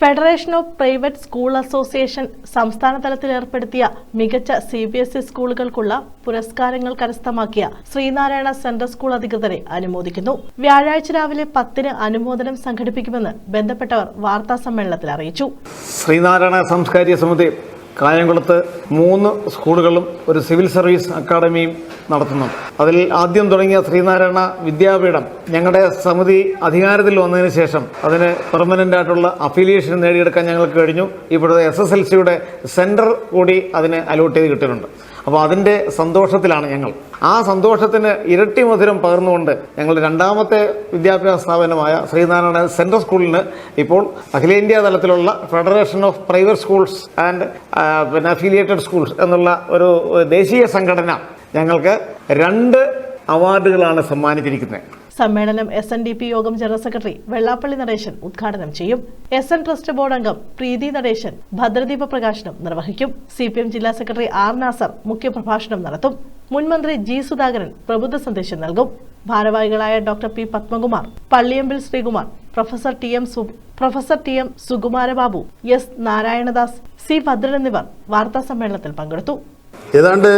Federation of private school association സംസ്ഥാന തലത്തിൽ ഏർപ്പെടുത്തിയ മികച്ച സി ബി എസ് ഇ സ്കൂളുകൾക്കുള്ള പുരസ്കാരങ്ങൾ കരസ്ഥമാക്കിയ ശ്രീനാരായണ സെൻട്രൽ സ്കൂൾ അധികൃതരെ അനുമോദിക്കുന്നു. വ്യാഴാഴ്ച രാവിലെ പത്തിന് അനുമോദനം സംഘടിപ്പിക്കുമെന്ന് ബന്ധപ്പെട്ടവർ വാർത്താ സമ്മേളനത്തിൽ അറിയിച്ചു. ശ്രീനാരായണ സാംസ്കാരിക സമിതി കായംകുളത്ത് മൂന്ന് സ്കൂളുകളും ഒരു സിവിൽ സർവീസ് അക്കാദമിയും നടത്തുന്നു അതിൽ ആദ്യം തുടങ്ങിയ ശ്രീനാരായണ വിദ്യാപീഠം ഞങ്ങളുടെ സമിതി അധികാരത്തിൽ വന്നതിന് ശേഷം അതിന് പെർമനന്റ് ആയിട്ടുള്ള അഫിലിയേഷൻ നേടിയെടുക്കാൻ ഞങ്ങൾക്ക് കഴിഞ്ഞു. ഇവിടുത്തെ എസ് എസ് എൽ സിയുടെ സെന്റർ കൂടി അതിന് അലോട്ട് ചെയ്ത് കിട്ടിയിട്ടുണ്ട്. അപ്പോൾ അതിന്റെ സന്തോഷത്തിലാണ് ഞങ്ങൾ. ആ സന്തോഷത്തിന് ഇരട്ടി മധുരം പകർന്നുകൊണ്ട് ഞങ്ങൾ രണ്ടാമത്തെ വിദ്യാഭ്യാസ സ്ഥാപനമായ ശ്രീനാരായണ സെൻട്രൽ സ്കൂളിന് ഇപ്പോൾ അഖിലേന്ത്യാ തലത്തിലുള്ള federation of private schools and പിന്നെ അഫിലിയേറ്റഡ് സ്കൂൾസ് എന്നുള്ള ഒരു ദേശീയ സംഘടന ഞങ്ങൾക്ക് രണ്ട് അവാർഡുകളാണ് സമ്മാനിച്ചിരിക്കുന്നത്. സമ്മേളനം എസ് എൻ ഡി പി യോഗം ജനറൽ സെക്രട്ടറി വെള്ളാപ്പള്ളി നടേശൻ ഉദ്ഘാടനം ചെയ്യും. എസ് എൻ ട്രസ്റ്റ് ബോർഡ് അംഗം പ്രീതി നടേശൻ ഭദ്രദീപ പ്രകാശനം നിർവഹിക്കും. സി പി എം ജില്ലാ സെക്രട്ടറി ആർ നാസർ മുഖ്യപ്രഭാഷണം നടത്തും. മുൻമന്ത്രി ജി സുധാകരൻ പ്രബുദ്ധ സന്ദേശം നൽകും. ഭാരവാഹികളായ doctor P Padmakumar Palliyambil Sreekumar professor T M professor T M Sukumarababu S Narayanadas C Bhadran എന്നിവർ വാർത്താ സമ്മേളനത്തിൽ പങ്കെടുത്തു. ഏതാണ്ട്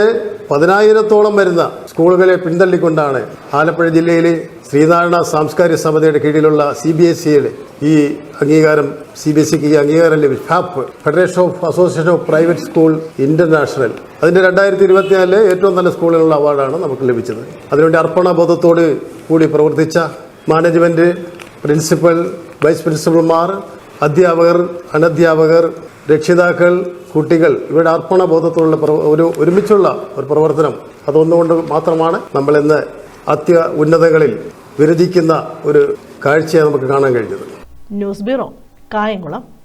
പതിനായിരത്തോളം വരുന്ന സ്കൂളുകളെ പിന്തള്ളിക്കൊണ്ടാണ് ആലപ്പുഴ ജില്ലയിലെ ശ്രീനാരായണ സാംസ്കാരിക സമിതിയുടെ കീഴിലുള്ള സി ബി എസ് സിയുടെ ഈ അംഗീകാരം സി ബി എസ് സിക്ക് ഈ അംഗീകാരം ലഭിച്ചു. ഫാപ്പ് federation of association of private school international. അതിന്റെ രണ്ടായിരത്തി ഇരുപത്തിനാലിലെ ഏറ്റവും നല്ല സ്കൂളിനുള്ള അവാർഡാണ് നമുക്ക് ലഭിച്ചത്. അതിനുവേണ്ടി അർപ്പണബോധത്തോട് കൂടി പ്രവർത്തിച്ച മാനേജ്മെന്റ് പ്രിൻസിപ്പൽ വൈസ് പ്രിൻസിപ്പൽമാർ അധ്യാപകർ അനധ്യാപകർ രക്ഷിതാക്കൾ കുട്ടികൾ ഇവരുടെ അർപ്പണബോധത്തോടുള്ള പ്രവ- ഒരു ഒരുമിച്ചുള്ള ഒരു പ്രവർത്തനം. അതൊന്നുകൊണ്ട് മാത്രമാണ് നമ്മൾ ഇന്ന് അത്യ ഉന്നതങ്ങളിൽ വിരചിക്കുന്ന ഒരു കാഴ്ചയെ നമുക്ക് കാണാൻ കഴിഞ്ഞത്. News bureau Kayamkulam.